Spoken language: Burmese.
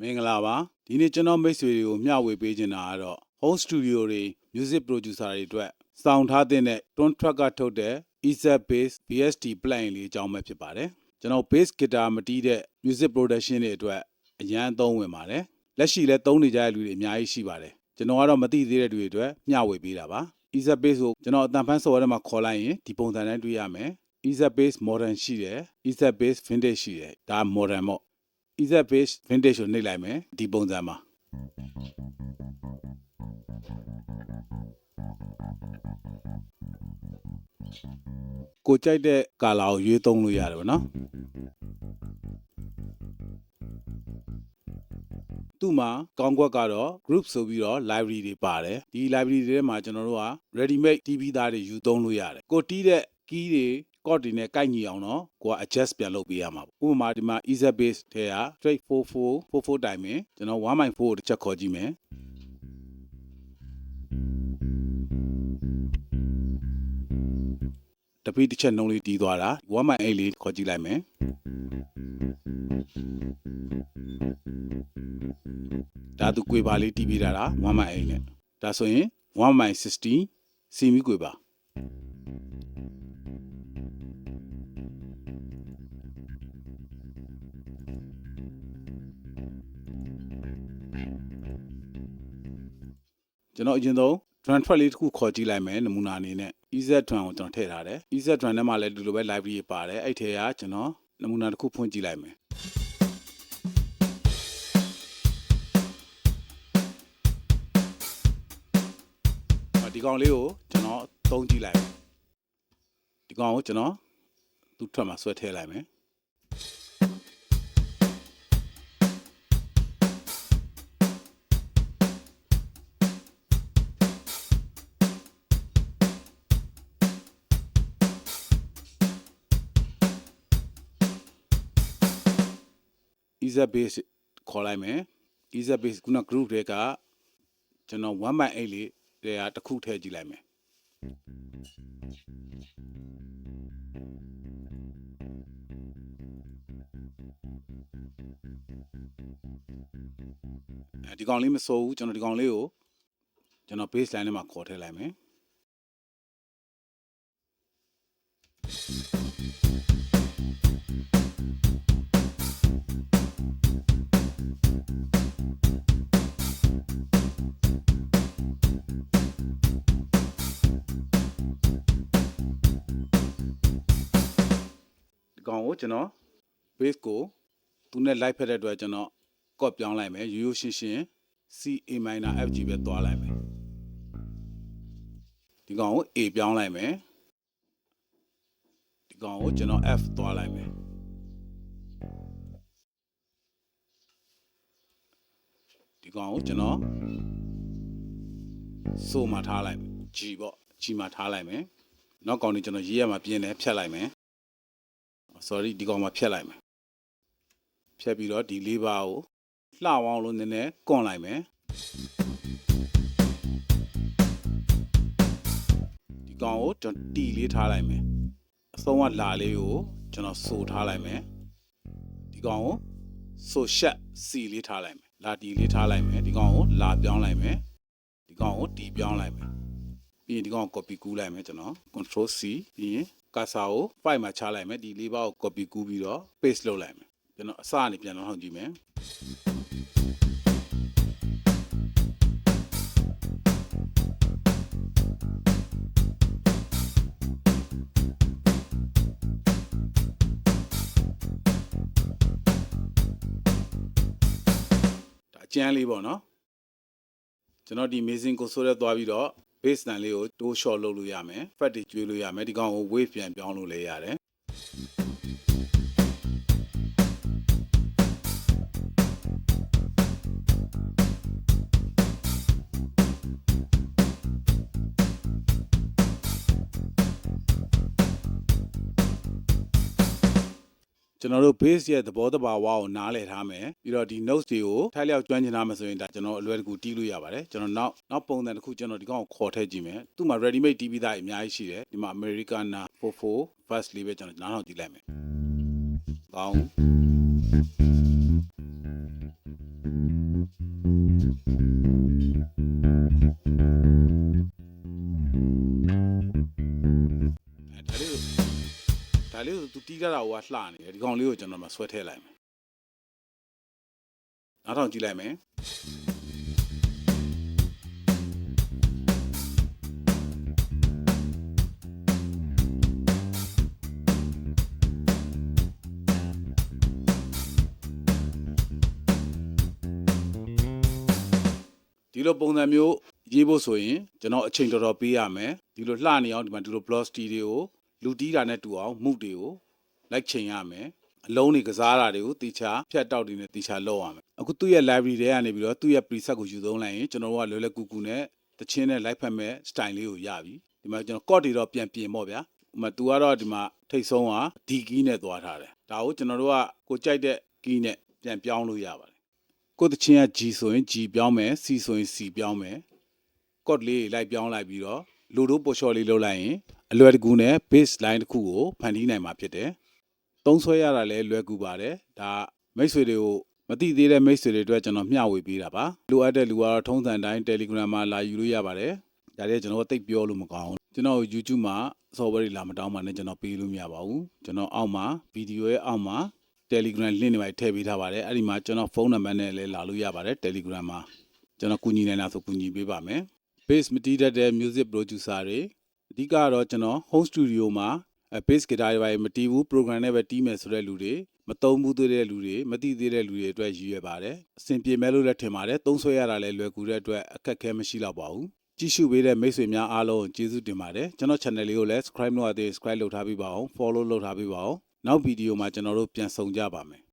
မင်္ဂလာပါဒီနေ့ကျွန်တော်မိတ်ဆွေတွေကိုမျှဝေပေးချင်တာကတော့ home studio တွေ music producer တွေအတွက်စောင့်ထားတဲ့ Tone Track ကထုတ်တဲ့ Easer Bass BST plugin လေးအကြောင်းပဲဖြစ်ပါတယ်ကျွန်တော် bass guitar မတီးတဲ့ music production တွေအတွက်အရန်အသုံးဝင်ပါတယ်လက်ရှိလည်းသုံးနေကြတဲ့လူတွေအများကြီးရှိပါတယ်ကျွန်တော်ကတော့မသိသေးတဲ့လူတွေအတွက်မျှဝေပေးတာပါ Easer Bass ကိုကျွန်တော်အတန်ဖန်းဆော်ရဲမှာခေါ်လိုက်ရင်ဒီပုံစံတိုင်းတွေ့ရမယ် Easer Bass modern ရှိတယ် Easer Bass vintage ရှိတယ်ဒါ modern ပေါ့ Easer Base Vintage ကိုနှိပ်လိုက်မယ်ဒီပုံစံမှာကိုကြိုက်တဲ့ကာလာကိုရွေးသုံးလို့ရတယ်ဗောနော်သူ့မှာကောင်းကွက်ကတော့ group ဆိုပြီးတော့ library တွေပါတယ်ဒီ library တွေထဲမှာကျွန်တော်တို့က ready made TV သားတွေယူသုံးလို့ရတယ်ကိုတီးတဲ့ key တွေ chord တွေနဲ့ကိုက်ညီအောင်တော့ကိုက adjust ပြန်လုပ်ပေးရမှာပေါ့ဥပမာဒီမှာ easer base ထဲက straight 44 44တိုင်မယ်ကျွန်တော်1.4ကိုတစ်ချက်ခေါ်ကြည့်မယ်တပိတစ်ချက်နှုံးလေးတီးသွားတာ1.8လေးခေါ်ကြည့်လိုက်မယ်ဒါသူကွေပါလေးတီးပေးတာလား1.8နဲ့ဒါဆိုရင်1.16စီမီကွေပါ ကျွန်တော်အရင်ဆုံး drum track လေးတစ်ခုခေါ်ကြည့်လိုက်မယ်နမူနာအနေနဲ့ EZ drum ကိုကျွန်တော်ထည့်ထားတယ် EZ drum ထဲမှာလည်းဒီလိုပဲ library ပါတယ်အဲ့ထဲကကျွန်တော်နမူနာတစ်ခုဖွင့်ကြည့်လိုက်မယ်အာဒီကောင်လေးကိုကျွန်တော်သုံးကြည့်လိုက်မယ်ဒီကောင်ကိုကျွန်တော်သူ့ထွက်မှာဆွဲထည့်လိုက်မယ် easer base ခေါ်လိုက်မယ် easer base ခုန group တွေကကျွန်တော်1/8လေးတွေကတစ်ခုထည့်ကြည့်လိုက်မယ်အဲဒီကောင်လေးမစိုးဘူးကျွန်တော်ဒီကောင်လေးကိုကျွန်တော် base line ထဲမှာခေါ်ထည့်လိုက်မယ် ကောင်ကိုကျွန်တော် base ကိုသူနဲ့ live ဖက်တဲ့အတွက်ကျွန်တော် code ပြောင်းလိုက်မယ်ရိုးရိုးရှင်းရှင်း C A minor F G ပဲသွားလိုက်မယ်ဒီကောင်ကို A ပြောင်းလိုက်မယ်ဒီကောင်ကိုကျွန်တော် F သွားလိုက်မယ်ဒီကောင်ကိုကျွန်တော်စိုးမှာထားလိုက်မယ် G ပေါ့ G မှာထားလိုက်မယ်နောက်ကောင်นี้ကျွန်တော်ရေးရမှာပြင်းတယ်ဖြတ်လိုက်မယ် sorry ဒီကောင်မှာဖြတ်လိုက်မယ်ဖြတ်ပြီးတော့ဒီလေးပါးကိုလှအောင်လို့နည်းနည်းကွန်လိုက်မယ်ဒီကောင်ကိုကျွန်တော်တီလေးထားလိုက်မယ်အဆုံးကလာလေးကိုကျွန်တော်ဆိုထားလိုက်မယ်ဒီကောင်ကိုဆိုရှက်စီလေးထားလိုက်မယ်လာတီလေးထားလိုက်မယ်ဒီကောင်ကိုလာပြောင်းလိုက်မယ်ဒီကောင်ကိုတီပြောင်းလိုက်မယ် ပြီးရင်ဒီကောင်ကို copy ကူးလိုက်မယ်ကျွန်တော် control C ပြီးရင် cursor ကို file မှာချလိုက်မယ်ဒီလေးပါးကို copy ကူးပြီးတော့ paste လုပ်လိုက်မယ်ကျွန်တော်အစကနေပြန်လုံးထောင်ကြည့်မယ်ဒါအကျန်းလေးပေါ့နော်ကျွန်တော်ဒီ amazing ကိုဆိုရက်သွားပြီးတော့ base line လေးကိုတိုး short လုပ်လို့ရမယ် fat တွေကျွေးလို့ရမယ်ဒီကောင်ကို wave ပြန်ပြောင်းလို့လည်းရတယ် ကျွန်တော်တို့ base ရဲ့သဘောတဘာဝကိုနားလည်ထားမယ်ပြီးတော့ဒီ notes တွေကိုထိုက်လျောက်ကျွမ်းကျင်ထားမယ်ဆိုရင်ဒါကျွန်တော်အလွယ်တကူတီးလို့ရပါတယ်ကျွန်တော်နောက်နောက်ပုံစံတစ်ခုကျွန်တော်ဒီကောင်ကိုခေါ်ထည့်ကြည့်မယ်သူ့မှာ ready made တီးပြီးသားအများကြီးရှိတယ်ဒီမှာ Americana 44 verse လေးပဲကျွန်တော်နားထောင်ကြည့်လိုက်မယ်ကောင်း တီးထားတာကလှနေတယ်ဒီကောင်လေးကိုကျွန်တော်မှဆွဲထည့်လိုက်မယ်နောက်ထောင်ကြည့်လိုက်မယ်ဒီလိုပုံစံမျိုးရေးဖို့ဆိုရင်ကျွန်တော်အချိန်တော်တော်ပေးရမယ်ဒီလိုလှနေအောင်ဒီမှာဒီလို velocity တွေကိုလူတီးတာနဲ့တူအောင်မှုတွေကို လိုက်ချိန်ရမယ်အလုံးတွေကစားတာတွေကိုတီချာဖြတ်တောက်တွေနဲ့တီချာလောက်ရမယ်အခုသူ့ရဲ့ library ထဲကနေပြီးတော့သူ့ရဲ့ preset ကိုယူသုံးလိုက်ရင်ကျွန်တော်တို့ကလွယ်လွယ်ကူကူနဲ့တချင်းနဲ့လိုက်ဖက်မဲ့ style လေးကိုရပြီဒီမှာကျွန်တော် chord တွေတော့ပြန်ပြင်ပေါ့ဗျာဒီမှာ तू ကတော့ဒီမှာထိတ်ဆုံးက D key နဲ့သွားထားတယ်ဒါကိုကျွန်တော်တို့ကကိုကြိုက်တဲ့ key နဲ့ပြန်ပြောင်းလို့ရပါတယ်ကိုယ်တချင်းက G ဆိုရင် G ပြောင်းမယ် C ဆိုရင် C ပြောင်းမယ်ကော့လေးလိုက်ပြောင်းလိုက်ပြီးတော့လိုတို့ပေါ်လျှော်လေးလုပ်လိုက်ရင်အလွယ်တကူနဲ့ base line တစ်ခုကိုဖန်တီးနိုင်မှာဖြစ်တယ်။ သုံးဆွဲရတာလည်းလွယ်ကူပါတယ်။ဒါမိတ်ဆွေတွေကိုမသိသေးတဲ့မိတ်ဆွေတွေအတွက်ကျွန်တော်မျှဝေပေးတာပါ။လိုအပ်တဲ့လူကတော့ထုံးစံတိုင်း Telegram မှာလာယူလို့ရပါတယ်။ဒါလည်းကျွန်တော်တိတ်ပြောလို့မကောင်းဘူး။ကျွန်တော် YouTube မှာ software တွေလာမတောင်းပါနဲ့ကျွန်တော်ပေးလို့မရပါဘူး။ကျွန်တော်အောက်မှာဗီဒီယိုရဲ့အောက်မှာ Telegram link တွေပဲထည့်ပေးထားပါတယ်။အဲ့ဒီမှာကျွန်တော်ဖုန်းနံပါတ်နဲ့လည်းလာလို့ရပါတယ် Telegram မှာကျွန်တော်ကူညီနိုင်တာဆိုကူညီပေးပါမယ်။ bass မတီးတတ်တဲ့ music producer တွေအဓိကကတော့ကျွန်တော် home studio မှာ အဲ bass guitar တွေပါမတီးဘူး program နဲ့ပဲတီးမယ်ဆိုတဲ့လူတွေမသုံးဘူးသေးတဲ့လူတွေမသိသေးတဲ့လူတွေအတွက်ရည်ရွယ်ပါတယ်အဆင်ပြေမဲ့လို့လည်းထင်ပါတယ်သုံးဆွဲရတာလည်းလွယ်ကူတဲ့အတွက်အခက်အခဲမရှိတော့ပါဘူးကြည့်ရှုပေးတဲ့မိတ်ဆွေများအားလုံးကိုကျေးဇူးတင်ပါတယ်ကျွန်တော် channel လေးကိုလည်း subscribe လုပ်ရသေး subscribe လုပ်ထားပေးပါအောင် follow လုပ်ထားပေးပါအောင်နောက်ဗီဒီယိုမှာကျွန်တော်တို့ပြန်ဆုံကြပါမယ်